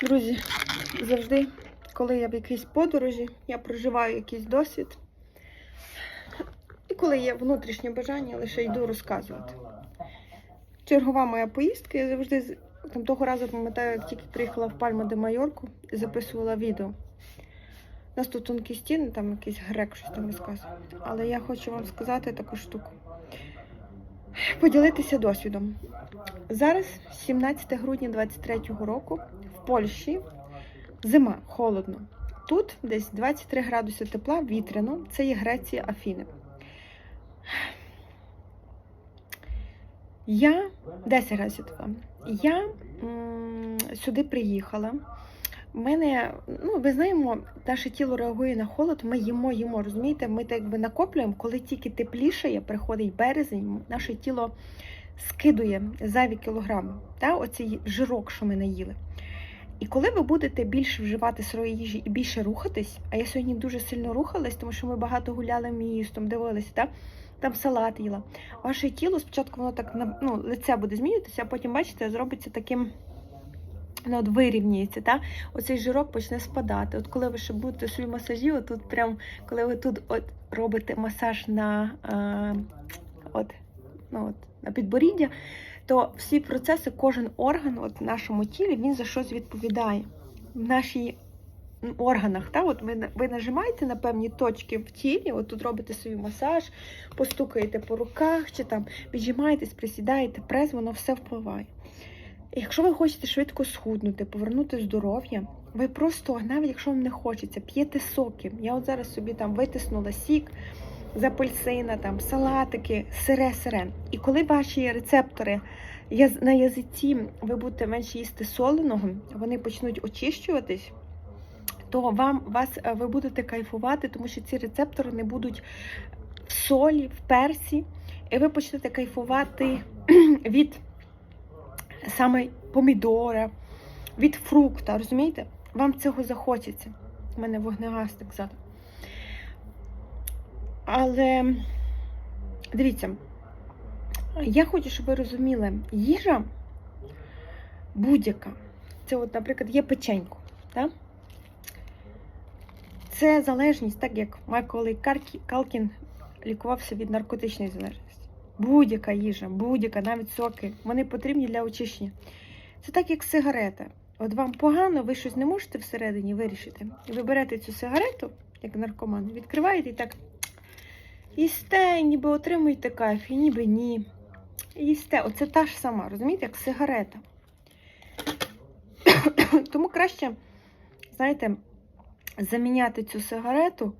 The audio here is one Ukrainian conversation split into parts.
Друзі, завжди, коли я в якійсь подорожі, я проживаю якийсь досвід. І коли є внутрішнє бажання, лише йду розказувати. Чергова моя поїздка, я завжди там того разу пам'ятаю, як тільки приїхала в Пальма де Майорку і записувала відео. У нас тут тонкі стіни, там якийсь грек щось там розказує. Але я хочу вам сказати таку штуку. Поділитися досвідом. Зараз 17 грудня 23-го року в Польщі зима, холодно. Тут десь 23 градуси тепла, вітряно. Це є Греція, Афіни. Я 10 градусів тепла. Я м, сюди приїхала. У мене, ну, ви знаємо, наше тіло реагує на холод, ми їмо, їмо, розумієте? Ми так якби накоплюємо, коли тільки теплішає, приходить березень, наше тіло скидує зайві кілограми, та, оцей жирок, що ми наїли. І коли ви будете більше вживати сирої їжі і більше рухатись, а я сьогодні дуже сильно рухалась, тому що ми багато гуляли містом, дивилися, та, там салат їла. Ваше тіло спочатку воно так ну, лице буде змінюватися, а потім, бачите, зробиться таким. Ну, от вирівнюється, та? оцей жирок почне спадати. От коли ви ще будете собі масажі, отут прям, коли ви тут от робите масаж на, е, от, ну, от, на підборіддя, то всі процеси, кожен орган от, в нашому тілі, він за щось відповідає. В нашій органах, та? От ви, ви нажимаєте на певні точки в тілі, от тут робите собі масаж, постукаєте по руках, чи там віджимаєтесь, присідаєте, прес, воно все впливає. Якщо ви хочете швидко схуднути, повернути здоров'я, ви просто, навіть якщо вам не хочеться, п'єте соки. Я от зараз собі там витиснула сік з апельсина, там салатики, сире-сире. І коли ваші рецептори на язиці ви будете менше їсти соленого, вони почнуть очищуватись, то вам вас е, ви будете кайфувати, тому що ці рецептори не будуть в солі, в персі, і ви почнете кайфувати від саме помідора, від фрукта, розумієте? Вам цього захочеться. У мене вогнегасник ззаду. Але дивіться, я хочу, щоб ви розуміли, їжа будь-яка. Це, от, наприклад, є печенько. Так? Це залежність, так як Майкл Калкін лікувався від наркотичної залежності. Будь-яка їжа, будь-яка, навіть соки, вони потрібні для очищення. Це так, як сигарета. От вам погано, ви щось не можете всередині вирішити. І ви берете цю сигарету, як наркоман, відкриваєте і так їсте, ніби отримуєте кайф, і ніби ні. Їсте. Оце та ж сама, розумієте, як сигарета. Тому краще, знаєте, заміняти цю сигарету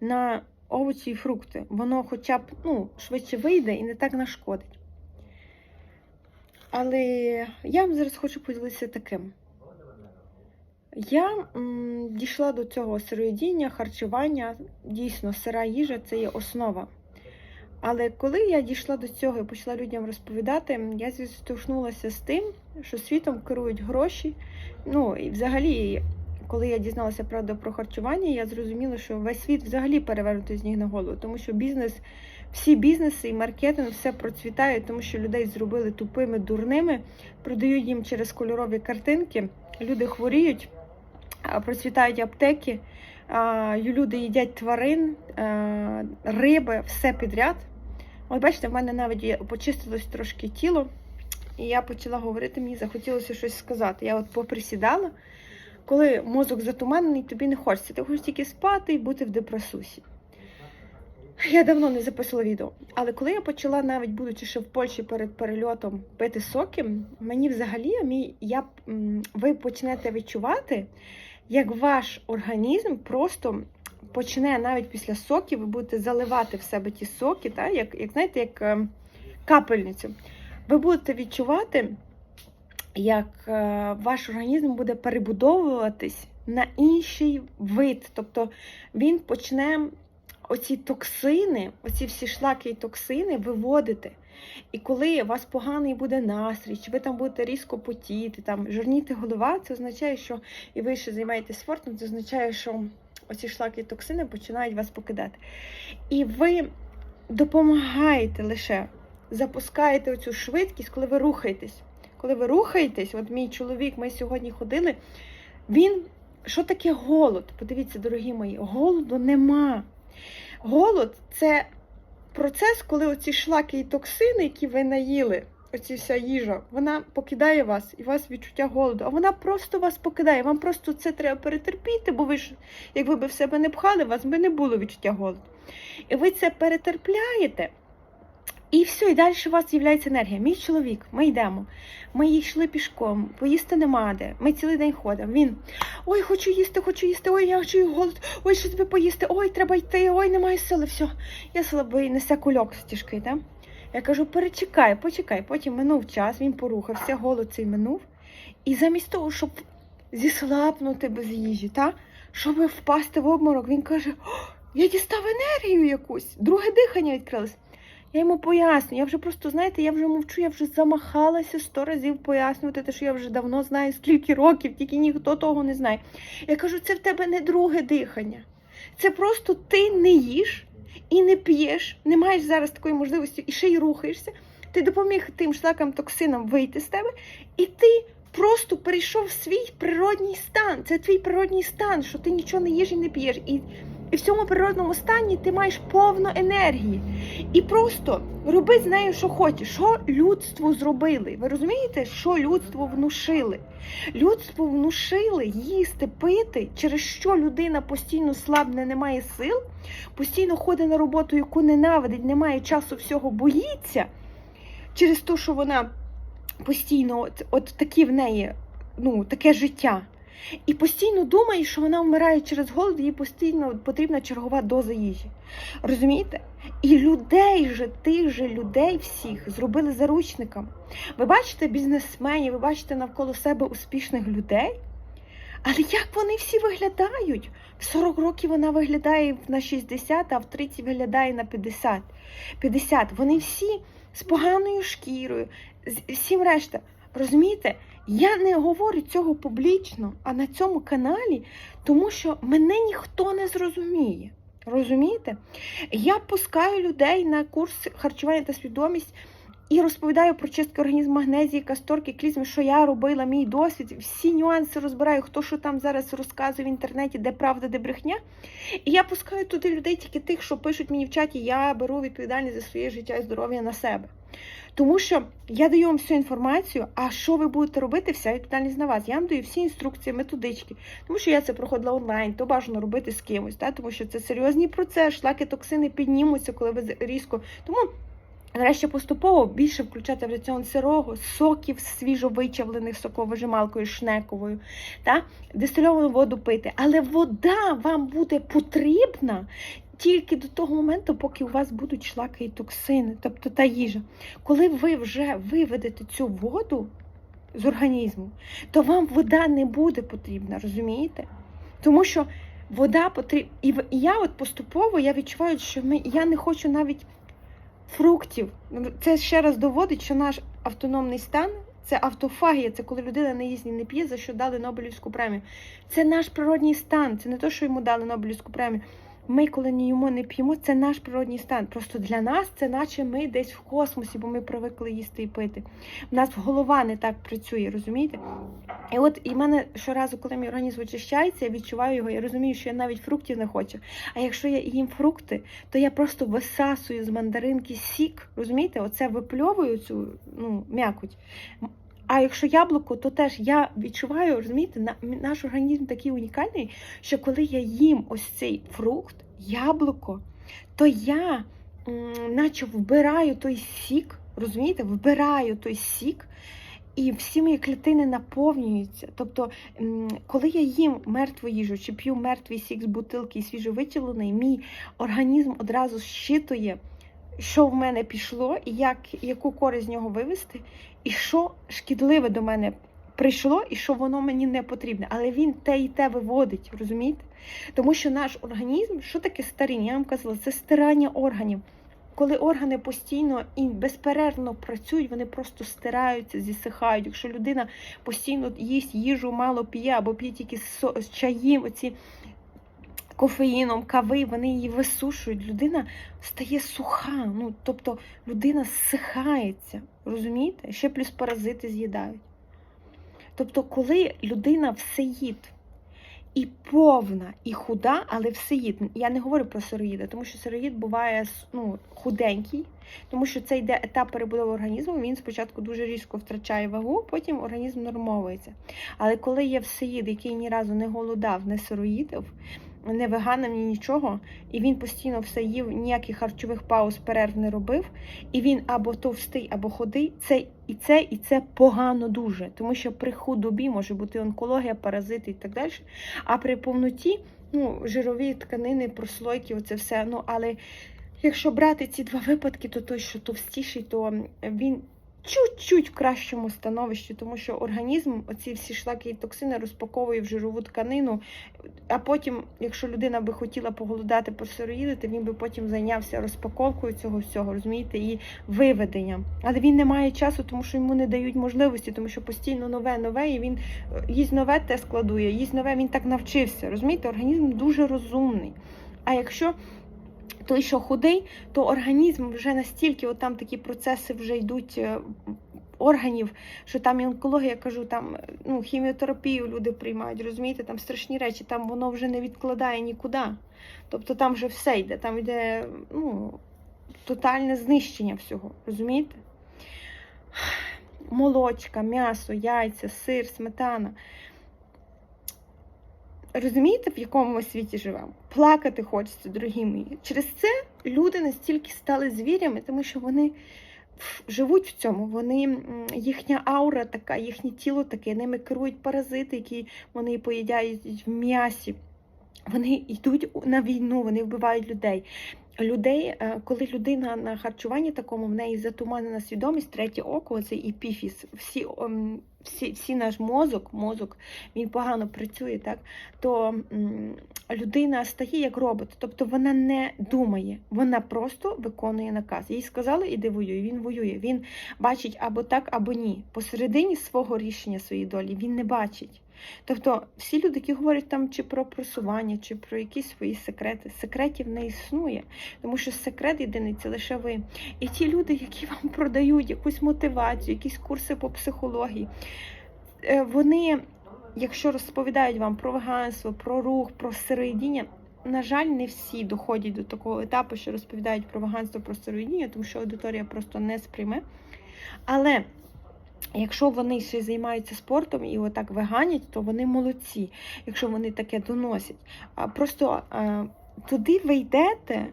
на овочі і фрукти. Воно хоча б ну, швидше вийде і не так нашкодить. Але я вам зараз хочу поділитися таким. Я м, дійшла до цього сироїдіння, харчування. Дійсно, сира їжа це є основа. Але коли я дійшла до цього і почала людям розповідати, я зіштовхнулася з тим, що світом керують гроші. Ну і взагалі, коли я дізналася правду про харчування, я зрозуміла, що весь світ взагалі перевернутий з ніг на голову, тому що бізнес, всі бізнеси і маркетинг все процвітає, тому що людей зробили тупими, дурними, продають їм через кольорові картинки. Люди хворіють, процвітають аптеки, люди їдять тварин, риби, все підряд. От бачите, в мене навіть почистилось трошки тіло, і я почала говорити, мені захотілося щось сказати. Я от поприсідала, коли мозок затуманений, тобі не хочеться. Ти хочеш тільки спати і бути в депресусі. Я давно не записувала відео. Але коли я почала, навіть будучи ще в Польщі перед перельотом пити соки, мені взагалі мій, я, ви почнете відчувати, як ваш організм просто почне навіть після соків, ви будете заливати в себе ті соки, та, як, як знаєте, як е, капельницю. Ви будете відчувати, як е, ваш організм буде перебудовуватись на інший вид. Тобто він почне оці токсини, оці всі шлаки і токсини виводити. І коли у вас поганий буде настрій, чи ви там будете різко потіти, там жирніти голова, це означає, що і ви ще займаєтесь спортом, це означає, що оці шлаки і токсини починають вас покидати. І ви допомагаєте лише запускаєте оцю швидкість, коли ви рухаєтесь. Коли ви рухаєтесь, от мій чоловік, ми сьогодні ходили, він. Що таке голод? Подивіться, дорогі мої, голоду нема. Голод це процес, коли оці шлаки і токсини, які ви наїли, оці вся їжа, вона покидає вас, і у вас відчуття голоду. А вона просто вас покидає. Вам просто це треба перетерпіти, бо ви ж, якби ви в себе не пхали, у вас би не було відчуття голоду. І ви це перетерпляєте. І все, і далі у вас з'являється енергія. Мій чоловік, ми йдемо. Ми йшли пішком, поїсти нема де. Ми цілий день ходимо. Він ой, хочу їсти, хочу їсти, ой, я хочу голод, ой, що тобі поїсти, ой, треба йти, ой, немає сили. Все. Я слабий, несе кульок стіжки, так? Я кажу, перечекай, почекай. Потім минув час, він порухався, голод цей минув. І замість того, щоб зіслабнути без їжі, та? щоб впасти в обморок, він каже: «О, я дістав енергію якусь, друге дихання відкрилось. Я йому поясню, я вже просто, знаєте, я вже мовчу, я вже замахалася сто разів пояснювати, те, що я вже давно знаю, скільки років, тільки ніхто того не знає. Я кажу, це в тебе не друге дихання. Це просто ти не їш і не п'єш, не маєш зараз такої можливості і ще й рухаєшся. Ти допоміг тим шлакам токсинам вийти з тебе, і ти просто перейшов в свій природній стан. Це твій природній стан, що ти нічого не їш і не п'єш. І, і в цьому природному стані ти маєш повну енергії. І просто роби з нею, що хочеш. Що людству зробили? Ви розумієте, що людству внушили? Людству внушили їсти, пити, через що людина постійно слабне, не має сил, постійно ходить на роботу, яку ненавидить, не має часу всього боїться, через те, що вона постійно, от, от такі в неї, ну, таке життя. І постійно думає, що вона вмирає через голод, їй постійно потрібна чергова доза їжі. Розумієте? І людей же, тих же людей всіх зробили заручниками. Ви бачите бізнесменів, ви бачите навколо себе успішних людей. Але як вони всі виглядають? В 40 років вона виглядає на 60, а в 30 виглядає на 50. 50. Вони всі з поганою шкірою, з- всім решта. Розумієте? Я не говорю цього публічно, а на цьому каналі, тому що мене ніхто не зрозуміє. Розумієте? Я пускаю людей на курс харчування та свідомість і розповідаю про чистки організму магнезії, касторки, клізми, що я робила, мій досвід, всі нюанси розбираю, хто що там зараз розказує в інтернеті, де правда, де брехня. І я пускаю туди людей тільки тих, що пишуть мені в чаті, я беру відповідальність за своє життя і здоров'я на себе. Тому що я даю вам всю інформацію, а що ви будете робити, вся відповідальність на вас. Я вам даю всі інструкції, методички, тому що я це проходила онлайн, то бажано робити з кимось, та? тому що це серйозний процес, шлаки токсини піднімуться, коли ви різко. Тому нарешті поступово більше включати в раціон сирого, соків свіжовичавлених соковижималкою шнековою, та? дистильовану воду пити. Але вода вам буде потрібна. Тільки до того моменту, поки у вас будуть шлаки і токсини, тобто та їжа. Коли ви вже виведете цю воду з організму, то вам вода не буде потрібна, розумієте? Тому що вода потрібна. І я от поступово я відчуваю, що ми, я не хочу навіть фруктів. Це ще раз доводить, що наш автономний стан це автофагія, це коли людина не їсть і не п'є, за що дали Нобелівську премію. Це наш природній стан, це не те, що йому дали Нобелівську премію. Ми, коли не їмо, не п'ємо, це наш природній стан. Просто для нас це наче ми десь в космосі, бо ми привикли їсти і пити. У нас голова не так працює, розумієте? І от і в мене щоразу, коли мій організм очищається, я відчуваю його, я розумію, що я навіть фруктів не хочу. А якщо я їм фрукти, то я просто висасую з мандаринки сік, розумієте? Оце випльовую цю ну, м'якоть. А якщо яблуко, то теж я відчуваю, розумієте, наш організм такий унікальний, що коли я їм ось цей фрукт, яблуко, то я наче вбираю той сік, розумієте, вбираю той сік, і всі мої клітини наповнюються. Тобто, коли я їм мертву їжу чи п'ю мертвий сік з бутилки і свіжовичавлений, мій організм одразу щитує, що в мене пішло, як, яку користь з нього вивести, і що шкідливе до мене прийшло, і що воно мені не потрібне. Але він те і те виводить, розумієте? Тому що наш організм, що таке старіння? Я вам казала, це стирання органів. Коли органи постійно і безперервно працюють, вони просто стираються, зісихають. Якщо людина постійно їсть їжу, мало п'є або п'є тільки з чаїм, оці кофеїном, кави, вони її висушують. Людина стає суха. Ну, тобто людина зсихається. Розумієте? Ще плюс паразити з'їдають. Тобто, коли людина всеїд і повна, і худа, але всеїд. Я не говорю про сироїда, тому що сироїд буває ну, худенький, тому що це йде етап перебудови організму. Він спочатку дуже різко втрачає вагу, потім організм нормовується. Але коли є всеїд, який ні разу не голодав, не сироїдив, не веганом, ні нічого, і він постійно все їв, ніяких харчових пауз, перерв не робив, і він або товстий, або худий, це і це, і це погано дуже, тому що при худобі може бути онкологія, паразити і так далі. А при повноті, ну, жирові тканини, прослойки, оце все. Ну, але якщо брати ці два випадки, то той, що товстіший, то він чуть-чуть в кращому становищі, тому що організм оці всі шлаки і токсини розпаковує в жирову тканину. А потім, якщо людина би хотіла поголодати, посироїдити, він би потім зайнявся розпаковкою цього всього, розумієте, і виведенням. Але він не має часу, тому що йому не дають можливості, тому що постійно нове, нове, і він е, їсть нове те складує, їсть нове, він так навчився. Розумієте, організм дуже розумний. А якщо той, що худий, то організм вже настільки, от там такі процеси вже йдуть е, органів, що там і онкологія, я кажу, там ну, хіміотерапію люди приймають, розумієте, там страшні речі, там воно вже не відкладає нікуди. Тобто там вже все йде, там йде ну, тотальне знищення всього, розумієте? Молочка, м'ясо, яйця, сир, сметана. Розумієте, в якому ми світі живемо? Плакати хочеться, дорогі мої. Через це люди настільки стали звірями, тому що вони живуть в цьому. Вони їхня аура така, їхнє тіло таке, ними керують паразити, які вони поїдяють в м'ясі. Вони йдуть на війну, вони вбивають людей. Людей, е, коли людина на харчуванні такому, в неї затуманена свідомість, третє око, це епіфіс, всі всі, всі наш мозок, мозок, він погано працює, так, то людина стає як робот, тобто вона не думає, вона просто виконує наказ. Їй сказали, іди воюй, він воює. Він бачить або так, або ні. Посередині свого рішення своєї долі він не бачить. Тобто всі люди, які говорять там чи про просування, чи про якісь свої секрети, секретів не існує, тому що секрет єдиний це лише ви. І ті люди, які вам продають якусь мотивацію, якісь курси по психології, е, вони, якщо розповідають вам про веганство, про рух, про сироїдіння, на жаль, не всі доходять до такого етапу, що розповідають про веганство, про сироїдіння, тому що аудиторія просто не сприйме. Але Якщо вони ще займаються спортом і отак веганять, то вони молодці, якщо вони таке доносять. А Просто а, туди ви йдете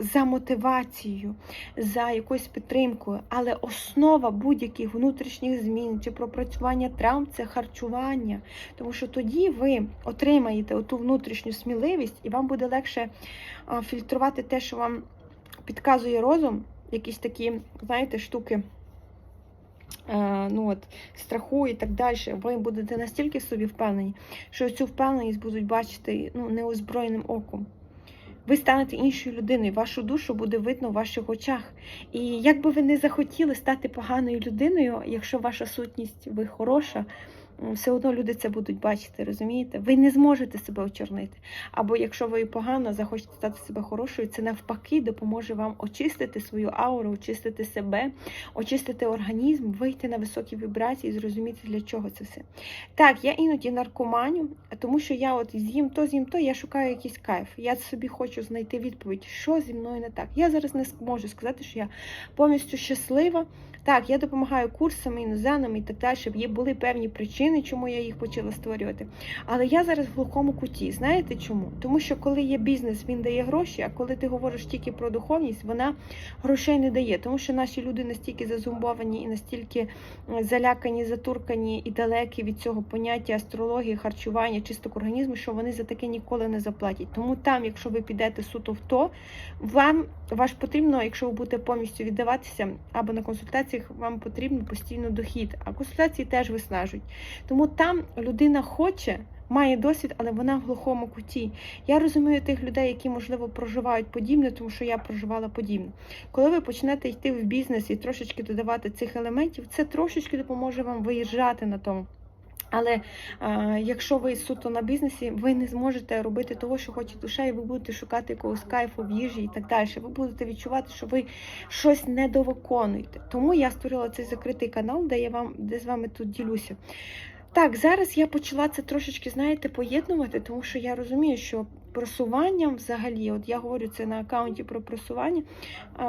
за мотивацією, за якоюсь підтримкою, але основа будь-яких внутрішніх змін чи пропрацювання травм це харчування. Тому що тоді ви отримаєте оту внутрішню сміливість, і вам буде легше фільтрувати те, що вам підказує розум, якісь такі, знаєте, штуки. Е, ну от, страху і так далі, ви будете настільки в собі впевнені, що цю впевненість будуть бачити ну, неозброєним оком. Ви станете іншою людиною, вашу душу буде видно в ваших очах. І як би ви не захотіли стати поганою людиною, якщо ваша сутність ви хороша, все одно люди це будуть бачити, розумієте? Ви не зможете себе очорнити. Або якщо ви погано захочете стати себе хорошою, це навпаки допоможе вам очистити свою ауру, очистити себе, очистити організм, вийти на високі вібрації, і зрозуміти, для чого це все. Так, я іноді наркоманю, тому що я от з'їм то, з'їм то, я шукаю якийсь кайф. Я собі хочу знайти відповідь, що зі мною не так. Я зараз не можу сказати, що я повністю щаслива. Так, я допомагаю курсами, іноземними і так далі, є були певні причини, чому я їх почала створювати. Але я зараз в глухому куті. Знаєте чому? Тому що коли є бізнес, він дає гроші, а коли ти говориш тільки про духовність, вона грошей не дає. Тому що наші люди настільки зазумбовані і настільки залякані, затуркані і далекі від цього поняття астрології, харчування, чисток організму, що вони за таке ніколи не заплатять. Тому там, якщо ви підете суто в то, вам ваш потрібно, якщо ви будете повністю віддаватися або на консультаціях вам потрібен постійно дохід, а консультації теж виснажують. Тому там людина хоче. Має досвід, але вона в глухому куті. Я розумію тих людей, які, можливо, проживають подібне, тому що я проживала подібне. Коли ви почнете йти в бізнес і трошечки додавати цих елементів, це трошечки допоможе вам виїжджати на тому. Але а, якщо ви суто на бізнесі, ви не зможете робити того, що хоче душа, і ви будете шукати якогось кайфу в їжі і так далі. Ви будете відчувати, що ви щось недовиконуєте. Тому я створила цей закритий канал, де я вам де з вами тут ділюся. Так, зараз я почала це трошечки, знаєте, поєднувати, тому що я розумію, що просуванням взагалі, от я говорю це на аккаунті про просування,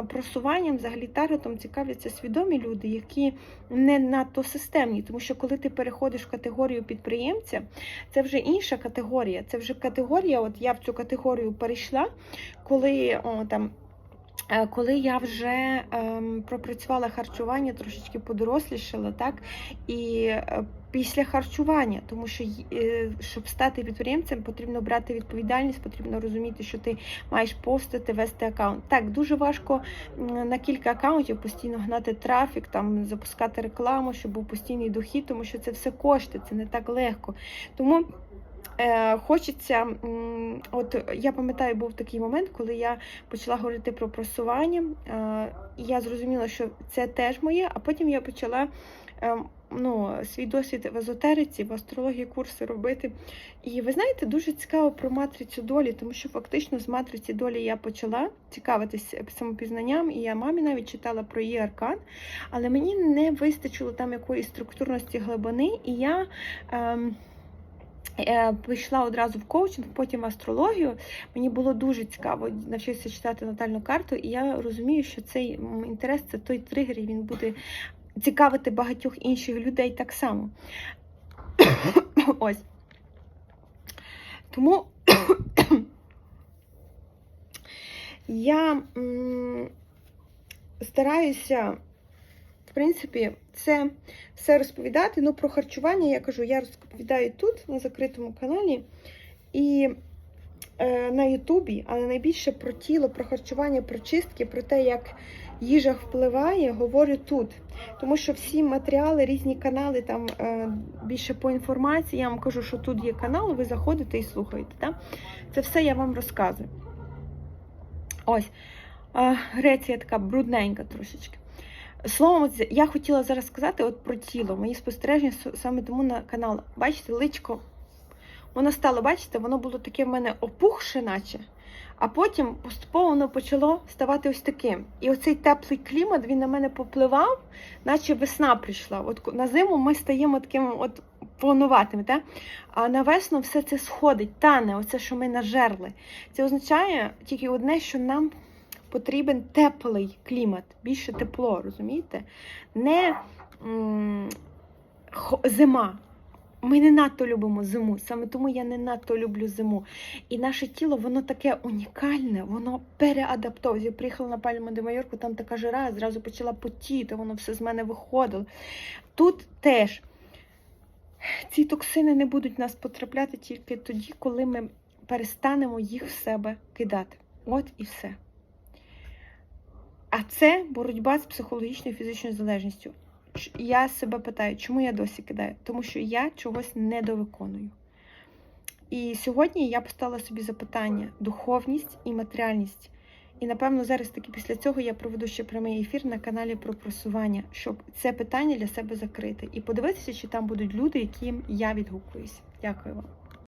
просуванням взагалі таргетом цікавляться свідомі люди, які не надто системні, тому що коли ти переходиш в категорію підприємця, це вже інша категорія. Це вже категорія, от я в цю категорію перейшла, коли о, там. е, Коли я вже ем, пропрацювала харчування, трошечки подорослішала, так і е, після харчування, тому що е, щоб стати підприємцем, потрібно брати відповідальність, потрібно розуміти, що ти маєш постити, вести аккаунт. Так, дуже важко на кілька аккаунтів постійно гнати трафік, там запускати рекламу, щоб був постійний дохід, тому що це все кошти, це не так легко. Тому. Е, хочеться, от я пам'ятаю, був такий момент, коли я почала говорити про просування. Е, я зрозуміла, що це теж моє, а потім я почала е, ну, свій досвід в езотериці, в астрології курси робити. І ви знаєте, дуже цікаво про матрицю долі, тому що фактично з матриці долі я почала цікавитись самопізнанням, і я мамі навіть читала про її аркан, але мені не вистачило там якоїсь структурності глибини, і я. Ем, е, Пішла одразу в коучинг, потім в астрологію. Мені було дуже цікаво навчитися читати натальну карту, і я розумію, що цей інтерес це той тригер, і він буде цікавити багатьох інших людей так само. Ось. Тому я стараюся, в принципі, це все розповідати. Ну, про харчування я кажу, я розповідаю тут, на закритому каналі. І е, на Ютубі, але найбільше про тіло, про харчування, про чистки, про те, як їжа впливає, говорю тут. Тому що всі матеріали, різні канали, там е, більше по інформації. Я вам кажу, що тут є канал, ви заходите і слухаєте. Так? Це все я вам розказую. Ось. Греція така брудненька трошечки. Словом, я хотіла зараз сказати от про тіло, мої спостереження саме тому на канал. Бачите, личко, воно стало, бачите, воно було таке в мене опухше, наче, а потім поступово воно почало ставати ось таким. І оцей теплий клімат він на мене попливав, наче весна прийшла. От на зиму ми стаємо такими от повнуватими, так? а на весну все це сходить, тане, оце, що ми нажерли. Це означає тільки одне, що нам потрібен теплий клімат, більше тепло, розумієте? Не м, зима. Ми не надто любимо зиму, саме тому я не надто люблю зиму. І наше тіло, воно таке унікальне, воно переадаптовується. Я приїхала на Пальму де Майорку, там така жара, зразу почала потіти, воно все з мене виходило. Тут теж ці токсини не будуть нас потрапляти тільки тоді, коли ми перестанемо їх в себе кидати. От і все. А це боротьба з психологічною і фізичною залежністю. Я себе питаю, чому я досі кидаю? Тому що я чогось недовиконую. І сьогодні я поставила собі запитання: духовність і матеріальність. І напевно зараз таки після цього я проведу ще прямий ефір на каналі про просування, щоб це питання для себе закрити і подивитися, чи там будуть люди, яким я відгукуюсь. Дякую вам.